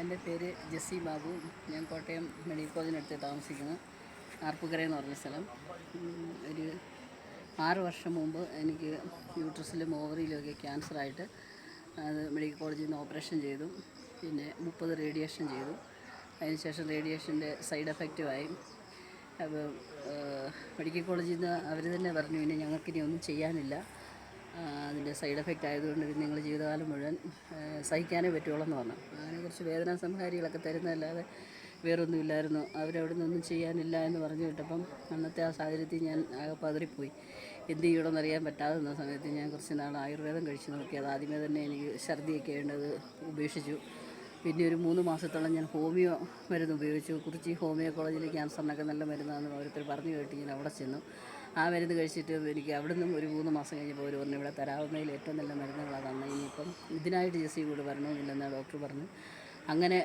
എന്റെ പേര് ജെസ്സി ബാബു. ഞാൻ കോട്ടയം മെഡിക്കൽ കോളേജിനടുത്ത് താമസിക്കുന്നു. ആർപ്പുകര എന്ന് പറഞ്ഞ സ്ഥലം. ഒരു ആറ് വർഷം മുമ്പ് എനിക്ക് യൂട്രസിലും ഓവറിയിലുമൊക്കെ ക്യാൻസറായിട്ട് അത് മെഡിക്കൽ കോളേജിൽ നിന്ന് ഓപ്പറേഷൻ ചെയ്തു. പിന്നെ മുപ്പത് റേഡിയേഷൻ ചെയ്തു. അതിനുശേഷം റേഡിയേഷന്റെ സൈഡ് എഫക്റ്റുമായി അപ്പോൾ മെഡിക്കൽ കോളേജിൽ നിന്ന് അവർ തന്നെ പറഞ്ഞു ഇനി ഞങ്ങൾക്കിനി ഒന്നും ചെയ്യാനില്ല. അതിന്റെ സൈഡ് എഫക്റ്റ് ആയതുകൊണ്ട് നിങ്ങൾ ജീവിതകാലം മുഴുവൻ സഹിക്കാനേ പറ്റുള്ളൂ എന്ന് പറഞ്ഞു. അങ്ങനെ കുറച്ച് വേദനാ സംഹാരികളൊക്കെ തരുന്നതല്ലാതെ വേറൊന്നുമില്ലായിരുന്നു. അവരവിടെ നിന്നൊന്നും ചെയ്യാനില്ല എന്ന് പറഞ്ഞു വിട്ടപ്പം അന്നത്തെ ആ സാഹചര്യത്തിൽ ഞാൻ ആകെ പതറിപ്പോയി. എന്ത് ചെയ്യണമെന്ന് അറിയാൻ പറ്റാതെ നിന്ന സമയത്ത് ഞാൻ കുറച്ച് നാൾ ആയുർവേദം കഴിച്ച് നോക്കി. അത് ആദ്യമേ തന്നെ എനിക്ക് ഛർദിയൊക്കെ ഉണ്ടത് ഉപേക്ഷിച്ചു. പിന്നെ ഒരു മൂന്ന് മാസത്തോളം ഞാൻ ഹോമിയോ മരുന്ന് ഉപയോഗിച്ചു. കുറിച്ചി ഹോമിയോ കോളേജിൽ ക്യാൻസറിനൊക്കെ നല്ല മരുന്നാണെന്ന് ഓരോരുത്തർ പറഞ്ഞു കേട്ട് ഞാൻ അവിടെ ചെന്നു. ആ മരുന്ന് കഴിച്ചിട്ട് എനിക്ക് അവിടെ നിന്നും ഒരു മൂന്ന് മാസം കഴിഞ്ഞപ്പോൾ അവർ പറഞ്ഞു ഇവിടെ തരാവുന്നതിൽ ഏറ്റവും നല്ല മരുന്നുകളാണ് തന്നെ ഇനിയിപ്പം ഇതിനായിട്ട് ജെസ്സി കൂടെ വരണമെന്നില്ലെന്ന് ഡോക്ടർ പറഞ്ഞു. അങ്ങനെ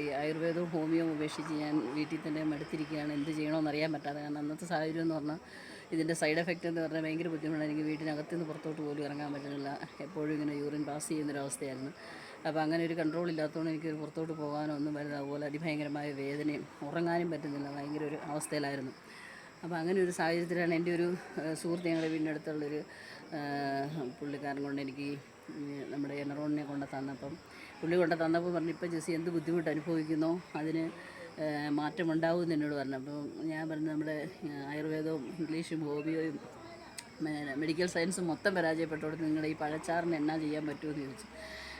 ഈ ആയുർവേദവും ഹോമിയോ ഉപേക്ഷിച്ച് ഞാൻ വീട്ടിൽ തന്നെ മടുത്തിരിക്കുകയാണ് എന്ത് ചെയ്യണമെന്ന് അറിയാൻ പറ്റാതെ. കാരണം അന്നത്തെ സാഹചര്യം എന്ന് പറഞ്ഞാൽ ഇതിന്റെ സൈഡ് എഫക്റ്റ് എന്ന് പറഞ്ഞാൽ ഭയങ്കര ബുദ്ധിമുട്ടാണ്. എനിക്ക് വീട്ടിനകത്ത് നിന്ന് പുറത്തോട്ട് പോലും ഇറങ്ങാൻ പറ്റുന്നില്ല. എപ്പോഴും ഇങ്ങനെ യൂറിൻ പാസ് ചെയ്യുന്നൊരവസ്ഥയായിരുന്നു. അപ്പോൾ അങ്ങനെ ഒരു കൺട്രോൾ ഇല്ലാത്തതുകൊണ്ട് എനിക്ക് പുറത്തോട്ട് പോകാനോ ഒന്നും വരുന്നത് അതുപോലെ അതിഭയങ്കരമായ വേദനയും ഉറങ്ങാനും പറ്റുന്നില്ല. ഭയങ്കര ഒരു അവസ്ഥയിലായിരുന്നു. അപ്പോൾ അങ്ങനെ ഒരു സാഹചര്യത്തിലാണ് എന്റെ ഒരു സുഹൃത്ത് ഞങ്ങളുടെ വീടിനടുത്തുള്ളൊരു പുള്ളിക്കാരൻ കൊണ്ട് എനിക്ക് നമ്മുടെ എനറോണിനെ കൊണ്ട് തന്നപ്പം പുള്ളി കൊണ്ട് തന്നപ്പോൾ പറഞ്ഞു ഇപ്പം ജെസ്സി എന്ത് ബുദ്ധിമുട്ട് അനുഭവിക്കുന്നോ? അതിന് മാറ്റമുണ്ടാവും എന്നോട് പറഞ്ഞു. അപ്പോൾ ഞാൻ പറഞ്ഞു നമ്മുടെ ആയുർവേദവും ഇംഗ്ലീഷും ഹോമിയോയും മെഡിക്കൽ സയൻസ് മൊത്തം പരാജയപ്പെട്ടോട് നിങ്ങളുടെ ഈ പഴച്ചാറിന് എന്നാ ചെയ്യാൻ പറ്റുമെന്ന് ചോദിച്ചു.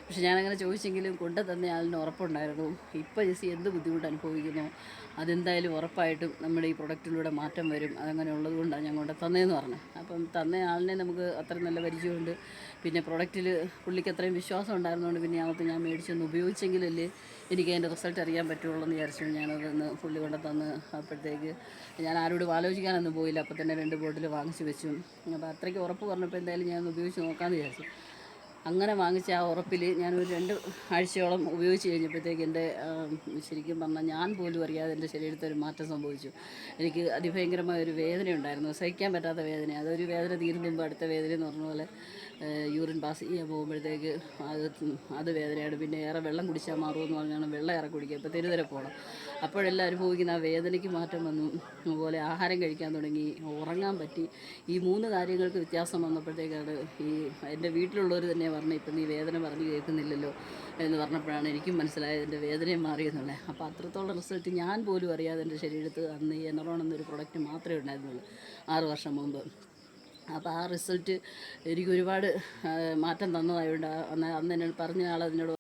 പക്ഷെ ഞാനങ്ങനെ ചോദിച്ചെങ്കിലും കൊണ്ട് തന്നെ ആളിന് ഉറപ്പുണ്ടായിരുന്നു. ഇപ്പോൾ ജെസ്സി എന്ത് ബുദ്ധിമുട്ട് അനുഭവിക്കുന്നു? അതെന്തായാലും ഉറപ്പായിട്ടും നമ്മുടെ ഈ പ്രൊഡക്റ്റിലൂടെ മാറ്റം വരും. അതങ്ങനെ ഉള്ളതുകൊണ്ടാണ് ഞാൻ കൊണ്ട് തന്നതെന്ന് പറഞ്ഞു അപ്പം തന്ന ആളിനെ നമുക്ക് അത്ര നല്ല പരിചയമുണ്ട്. പിന്നെ പ്രൊഡക്റ്റിൽ പുള്ളിക്ക് അത്രയും വിശ്വാസം ഉണ്ടായിരുന്നതുകൊണ്ട് പിന്നെ അകത്ത് ഞാൻ മേടിച്ചൊന്ന് ഉപയോഗിച്ചെങ്കിലല്ലേ എനിക്ക് അതിന്റെ റിസൾട്ട് അറിയാൻ പറ്റുള്ളൂ എന്ന് വിചാരിച്ചു ഞാനതൊന്ന് പുള്ളി കൊണ്ട് തന്ന് അപ്പോഴത്തേക്ക് ഞാൻ ആരോടും ആലോചിക്കാനൊന്നും പോയില്ല. അപ്പോൾ തന്നെ രണ്ട് ബോട്ടിൽ വാങ്ങിച്ചു വെച്ചു. അപ്പോൾ അത്രയ്ക്ക് ഉറപ്പ് പറഞ്ഞപ്പോൾ എന്തായാലും ഞാൻ ഉപയോഗിച്ച് നോക്കാമെന്ന് വിചാരിച്ചു. അങ്ങനെ വാങ്ങിച്ച ആ ഉറപ്പിൽ ഒരു രണ്ട് ആഴ്ചയോളം ഉപയോഗിച്ച് കഴിഞ്ഞപ്പോഴത്തേക്ക് എന്റെ ശരിക്കും പറഞ്ഞാൽ ഞാൻ പോലും അറിയാതെ എന്റെ ശരീരത്തിൽ ഒരു മാറ്റം സംഭവിച്ചു. എനിക്ക് അതിഭയങ്കരമായ ഒരു വേദന ഉണ്ടായിരുന്നു. സഹിക്കാൻ പറ്റാത്ത വേദന. അതൊരു വേദന തീരുമ്പോൾ അടുത്ത വേദന എന്ന് പറഞ്ഞ പോലെ യൂറിൻ പാസ് ചെയ്യാൻ പോകുമ്പോഴത്തേക്ക് അത് അത് വേദനയാണ് പിന്നെ ഏറെ വെള്ളം കുടിച്ചാൽ മാറുമെന്ന് പറഞ്ഞാണ് വെള്ളം ഏറെ കുടിക്കുക. ഇപ്പോൾ തെരുതര പോകണം. അപ്പോഴെല്ലാം അനുഭവിക്കുന്ന ആ വേദനയ്ക്ക് മാറ്റം വന്നു. അതുപോലെ ആഹാരം കഴിക്കാൻ തുടങ്ങി. ഉറങ്ങാൻ പറ്റി. ഈ മൂന്ന് കാര്യങ്ങൾക്ക് വ്യത്യാസം വന്നപ്പോഴത്തേക്കാണ് ഈ എന്റെ വീട്ടിലുള്ളവർ തന്നെ പറഞ്ഞു ഇപ്പം നീ വേദന പറഞ്ഞ് കേൾക്കുന്നില്ലല്ലോ എന്ന് പറഞ്ഞപ്പോഴാണ് എനിക്കും മനസ്സിലായത് എന്റെ വേദനയും മാറിയെന്നുള്ളത് അപ്പോൾ അത്രത്തോളം റിസൾട്ട് ഞാൻ പോലും അറിയാതെ എന്റെ ശരീരത്ത് അന്ന് എനറോൺ എന്നൊരു പ്രൊഡക്റ്റ് മാത്രമേ ഉണ്ടായിരുന്നുള്ളൂ ആറ് വർഷം മുമ്പ്. അപ്പോൾ ആ റിസൾട്ട് എനിക്ക് ഒരുപാട് മാറ്റം തന്നതായതുകൊണ്ട് അന്ന് അന്ന് എന്നോട് പറഞ്ഞ ആൾ അതിനോട്